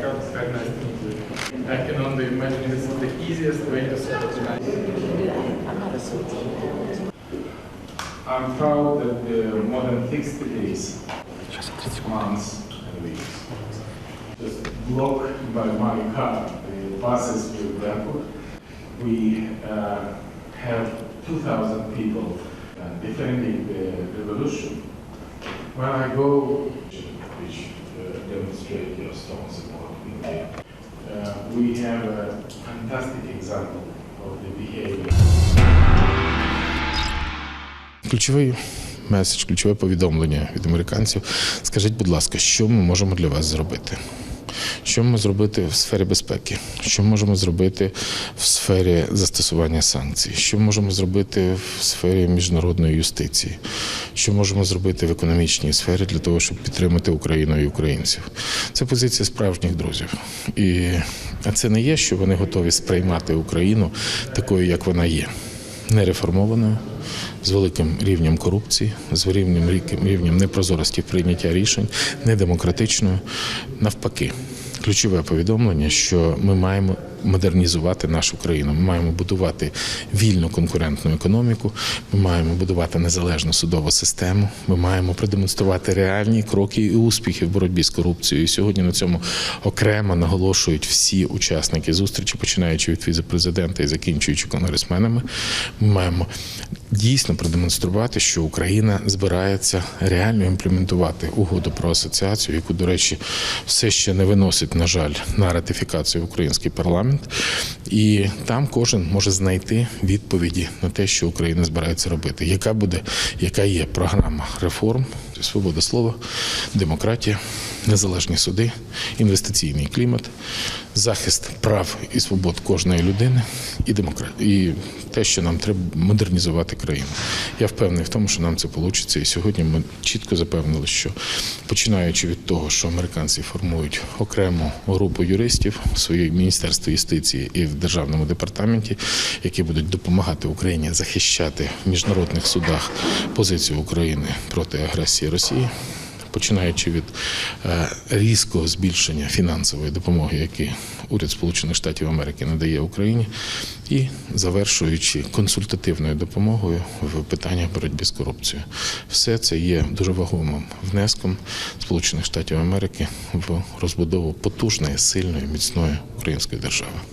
Very nice. I can only imagine this is the easiest way to start tonight. I'm not a soldier. I'm proud that uh, more than 60 days, months, and weeks, just blocked by my car, the buses to the airport. We uh, have 2,000 people uh, defending the revolution. When I go, demonstrate your stones about uh, we have a fantastic example of the behavior. Ключовий меседж, ключове повідомлення від американців. Скажіть, будь ласка, що ми можемо для вас зробити? Що ми зробити в сфері безпеки? Що можемо зробити в сфері застосування санкцій? Що можемо зробити в сфері міжнародної юстиції? Що можемо зробити в економічній сфері для того, щоб підтримати Україну і українців? Це позиція справжніх друзів. І це не є, що вони готові сприймати Україну такою, як вона є нереформованою, з великим рівнем корупції, з рівнем рівнем непрозорості прийняття рішень, недемократичною. Навпаки, ключове повідомлення, що ми маємо модернізувати нашу країну. Ми маємо будувати вільну конкурентну економіку. Ми маємо будувати незалежну судову систему. Ми маємо продемонструвати реальні кроки і успіхи в боротьбі з корупцією. І сьогодні на цьому окремо наголошують всі учасники зустрічі, починаючи від віце-президента і закінчуючи конгресменами. Ми маємо дійсно продемонструвати, що Україна збирається реально імплементувати угоду про асоціацію, яку, до речі, все ще не виносить, на жаль, на ратифікацію в український парламент. І там кожен може знайти відповіді на те, що Україна збирається робити. Яка буде, яка є програма реформ, свобода слова, демократія, незалежні суди, інвестиційний клімат, захист прав і свобод кожної людини і демократія. І те, що нам треба модернізувати країну. Я впевнений в тому, що нам це вийде. І сьогодні ми чітко запевнили, що починаючи від того, що американці формують окрему групу юристів в своїй міністерстві юстиції і в державному департаменті, які будуть допомагати Україні захищати в міжнародних судах позицію України проти агресії Росії. Починаючи від е, різкого збільшення фінансової допомоги, які уряд Сполучених Штатів Америки надає Україні, і завершуючи консультативною допомогою в питаннях боротьби з корупцією, все це є дуже вагомим внеском Сполучених Штатів Америки в розбудову потужної, сильної, міцної української держави.